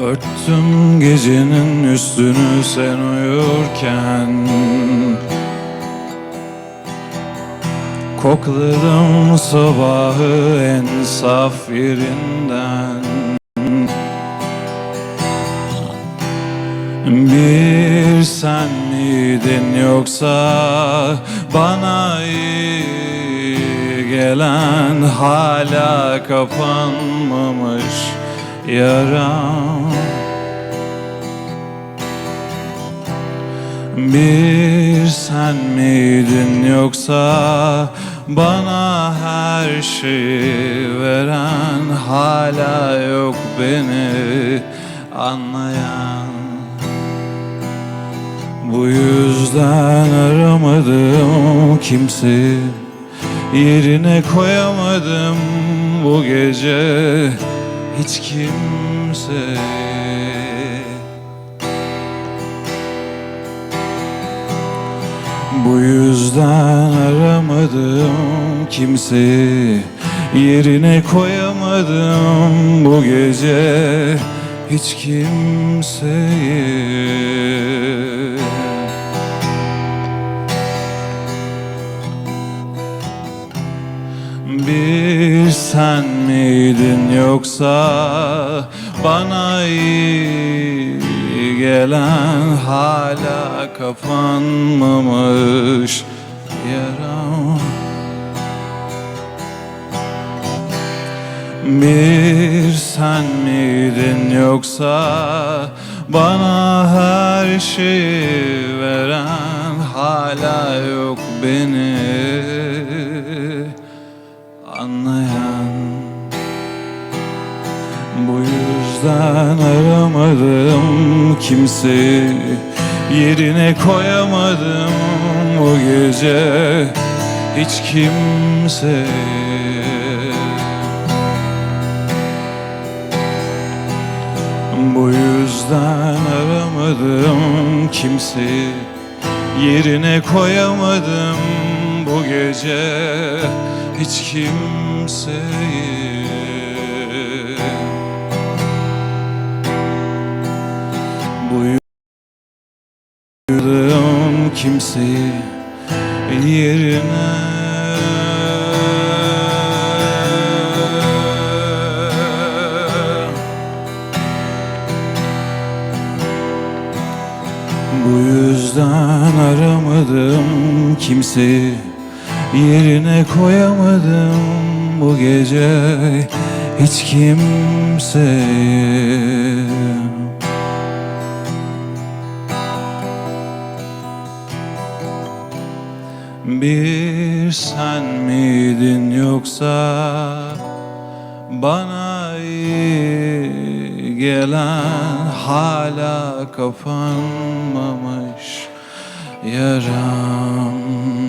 Örttüm gecenin üstünü sen uyurken. Kokladım sabahı en saf yerinden. Bir sen miydin yoksa bana iyi gelen hala kapanmamış yaram. Bir sen miydin yoksa bana her şeyi veren hala yok beni anlayan. Bu yüzden aramadım kimseyi Yerine koyamadım bu gece hiç kimseyi Bu yüzden aramadım kimseyi Yerine koyamadım bu gece hiç kimseyi sen miydin yoksa bana iyi gelen hala kapanmamış yaram? Bir sen miydin yoksa bana her şeyi veren hala yok beni anlayan yüzden aramadım kimseyi Yerine koyamadım bu gece hiç kimseyi. Bu yüzden aramadım kimseyi Yerine koyamadım bu gece hiç kimseyi kimseyi yerine Bu yüzden aramadım kimseyi Yerine koyamadım bu gece hiç kimseyi Bir sen miydin yoksa bana iyi gelen hala kapanmamış yaram